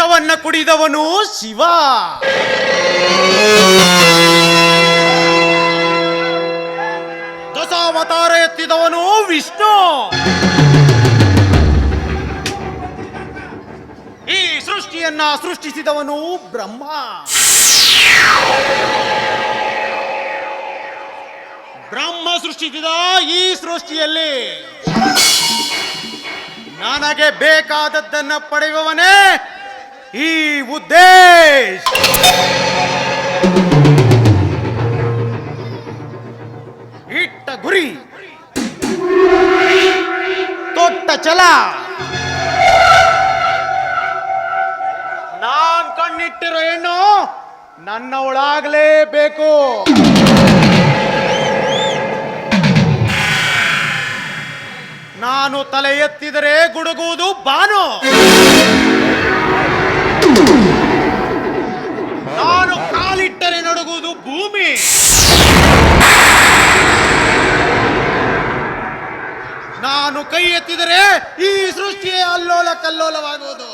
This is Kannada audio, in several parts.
ವಿಷವನ್ನ ಕುಡಿದವನು ಶಿವ. ದಶಾವತಾರ ಎತ್ತಿದವನು ವಿಷ್ಣು. ಈ ಸೃಷ್ಟಿಯನ್ನ ಸೃಷ್ಟಿಸಿದವನು ಬ್ರಹ್ಮ. ಬ್ರಹ್ಮ ಸೃಷ್ಟಿಸಿದ ಈ ಸೃಷ್ಟಿಯಲ್ಲಿ ನನಗೆ ಬೇಕಾದದ್ದನ್ನ ಪಡೆಯುವವನೇ ಈ ಉದ್ದೇಶ. ಇಟ್ಟ ಗುರಿ. ತೊಟ್ಟ ಚಲ ನಾನ್ ಕಣ್ಣಿಟ್ಟಿರೋ ಹೆಣ್ಣು ನನ್ನವಳಾಗಲೇಬೇಕು. ನಾನು ತಲೆ ಎತ್ತಿದರೆ ಗುಡುಗುವುದು ಬಾನು. ನಾನು ಕಾಲಿಟ್ಟರೆ ನಡುಗುವುದು ಭೂಮಿ. ನಾನು ಕೈ ಎತ್ತಿದರೆ ಈ ಸೃಷ್ಟಿಯೇ ಅಲ್ಲೋಲ ಕಲ್ಲೋಲವಾಗುವುದು.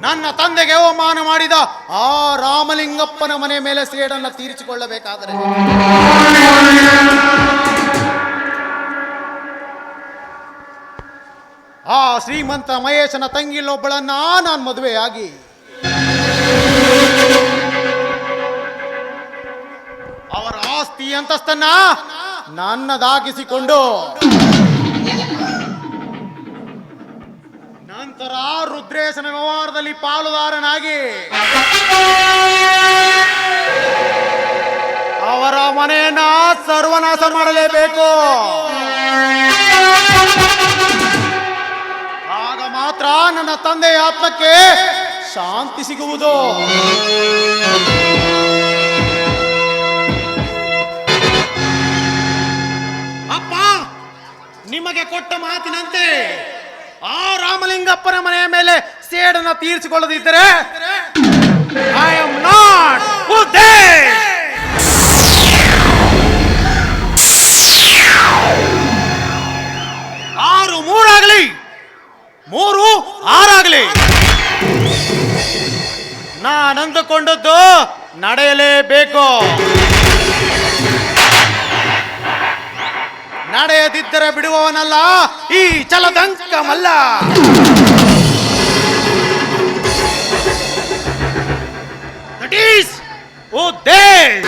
ನನ್ನ ತಂದೆಗೆ ಅವಮಾನ ಮಾಡಿದ ಆ ರಾಮಲಿಂಗಪ್ಪನ ಮನೆ ಮೇಲೆ ಸೇಡನ್ನು ತೀರಿಸಿಕೊಳ್ಳಬೇಕಾದರೆ. ಆ ಶ್ರೀಮಂತ ಮಹೇಶನ ತಂಗಿಲೊಬ್ಬಳನ್ನ ನಾನು ಮದುವೆಯಾಗಿ. ಅವರ ಆಸ್ತಿ ಅಂತಸ್ತನ್ನ ನನ್ನದಾಗಿಸಿಕೊಂಡು. ನಂತರ ರುದ್ರೇಶನ ವ್ಯವಹಾರದಲ್ಲಿ ಪಾಲುದಾರನಾಗಿ. ಅವರ ಮನೆಯನ್ನ ಸರ್ವನಾಶ ಮಾಡಲೇಬೇಕು. ನನ್ನ ತಂದೆಯ ಆತ್ಮಕ್ಕೆ ಶಾಂತಿ ಸಿಗುವುದು. ಅಪ್ಪ, ನಿಮಗೆ ಕೊಟ್ಟ ಮಾತಿನಂತೆ, ಆ ರಾಮಲಿಂಗಪ್ಪನ ಮನೆಯ ಮೇಲೆ ಸೇಡನ್ನ ತೀರಿಸಿಕೊಳ್ಳದಿದ್ದರೆ ಐ ಆಮ್ ನಾಟ್ ಆರು ನಂದುಕೊಂಡದ್ದು ನಡೆಯಲೇಬೇಕು. ನಡೆಯದಿದ್ದರೆ ಬಿಡುವವನಲ್ಲ ಈ ಚಲದಂಕಮಲ್ಲ ದಟ್ ಈಸ್ ಓ ದೇಶ್